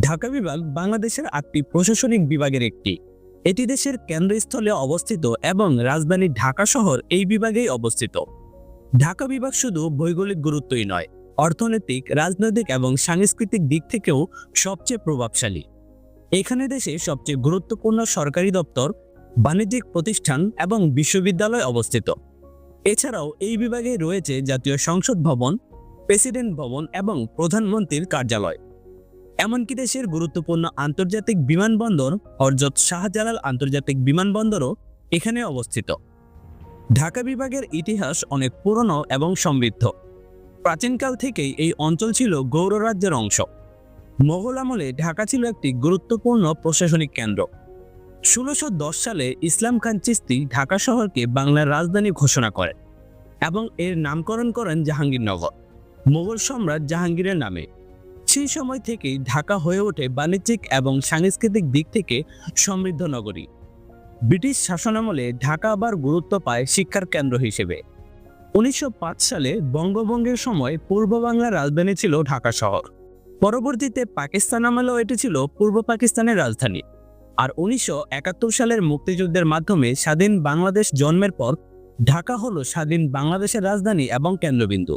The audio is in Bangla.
ঢাকা বিভাগ বাংলাদেশের আটটি প্রশাসনিক বিভাগের একটি। এটি দেশের কেন্দ্রস্থলে অবস্থিত এবং রাজধানী ঢাকা শহর এই বিভাগেই অবস্থিত। ঢাকা বিভাগ শুধু ভৌগোলিক গুরুত্বই নয়, অর্থনৈতিক, রাজনৈতিক এবং সাংস্কৃতিক দিক থেকেও সবচেয়ে প্রভাবশালী। এখানে দেশে সবচেয়ে গুরুত্বপূর্ণ সরকারি দপ্তর, বাণিজ্যিক প্রতিষ্ঠান এবং বিশ্ববিদ্যালয় অবস্থিত। এছাড়াও এই বিভাগে রয়েছে জাতীয় সংসদ ভবন, প্রেসিডেন্ট ভবন এবং প্রধানমন্ত্রীর কার্যালয়। এমনকি দেশের গুরুত্বপূর্ণ আন্তর্জাতিক বিমানবন্দর হরজত শাহজালাল আন্তর্জাতিক বিমানবন্দরও এখানে অবস্থিত। ঢাকা বিভাগের ইতিহাস অনেক পুরনো এবং সমৃদ্ধ। প্রাচীনকাল থেকেই এই অঞ্চল ছিল গৌর রাজ্যের অংশ। মোগল আমলে ঢাকা ছিল একটি গুরুত্বপূর্ণ প্রশাসনিক কেন্দ্র। ষোলোশো সালে ইসলাম খান চিস্তি ঢাকা শহরকে বাংলার রাজধানী ঘোষণা করেন এবং এর নামকরণ করেন জাহাঙ্গীরনগর। মোগল সম্রাট জাহাঙ্গীরের নামে। সেই সময় থেকেই ঢাকা হয়ে ওঠে বাণিজ্যিক এবং সাংস্কৃতিক দিক থেকে সমৃদ্ধ নগরী। ব্রিটিশ শাসনামলে ঢাকা আবার গুরুত্ব পায় শিক্ষার কেন্দ্র হিসেবে। উনিশশো পাঁচ সালে বঙ্গভঙ্গের সময় পূর্ব বাংলার রাজধানী ছিল ঢাকা শহর। পরবর্তীতে পাকিস্তান আমলেও এটি ছিল পূর্ব পাকিস্তানের রাজধানী। আর উনিশশো একাত্তর সালের মুক্তিযুদ্ধের মাধ্যমে স্বাধীন বাংলাদেশ জন্মের পর ঢাকা হলো স্বাধীন বাংলাদেশের রাজধানী এবং কেন্দ্রবিন্দু।